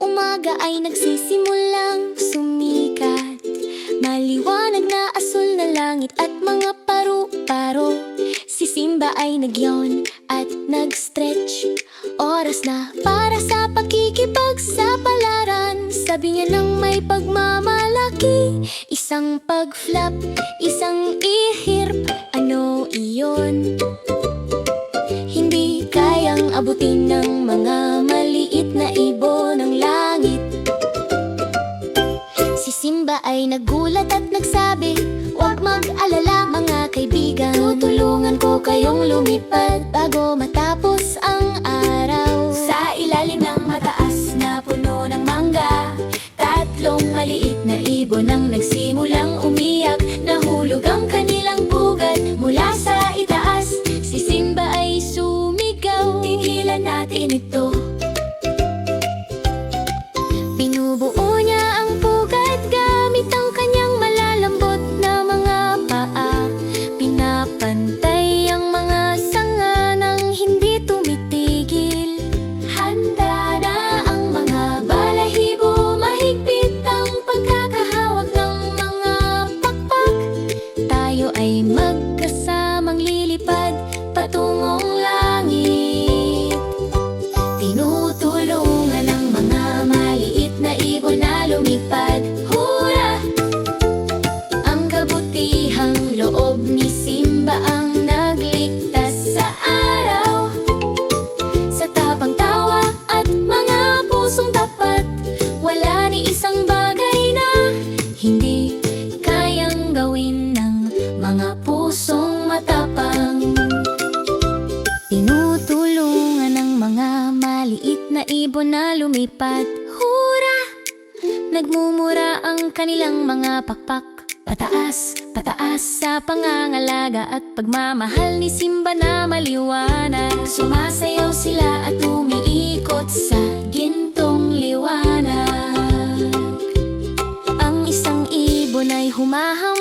umaga ay nagsisimulang sumikat. Maliwanag na asul na langit at mga paru-paro Si Simba ay nagyon at nag-stretch. Oras na para sa pakikipagsapalaran Sabi niya nang may pagmamalaki Isang pag-flap, isang ihirp. Ano iyon? Hindi kayang abutin ng mga ay nagulat at nagsabi Huwag mag-alala mga kaibigan. Tutulungan ko kayong lumipad Bago matapos ang araw. Sa ilalim ng mataas na puno ng mangga Tatlong maliit na ibon ang nagsimulang umiyak. Nahulog ang kanilang pugad mula sa itaas. Si Simba ay sumigaw Tigilan natin ito fun. Maliit na ibon na lumipad Hura! Nagmumura ang kanilang mga pakpak. Pataas, pataas sa pangangalaga at pagmamahal ni Simba na maliwanag. Sumasayaw sila at umiikot sa gintong liwanag. Ang isang ibon ay pero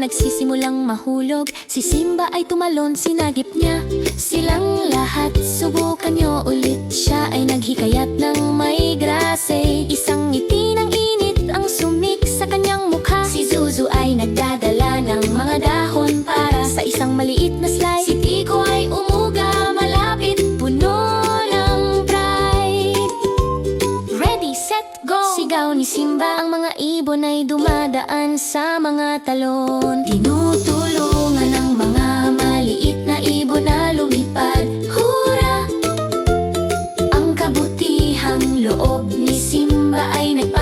nagsisimulang mahulog. Si Simba ay tumalon, sinagip niya. Silang lahat Subukan nyo ulit, siya ay naghikayat ng may Simba Ang mga ibon ay dumadaan sa mga talon Tinutulungan ng mga maliit na ibon na lumipad Hura! Ang kabutihang loob ni Simba ay nagpapakita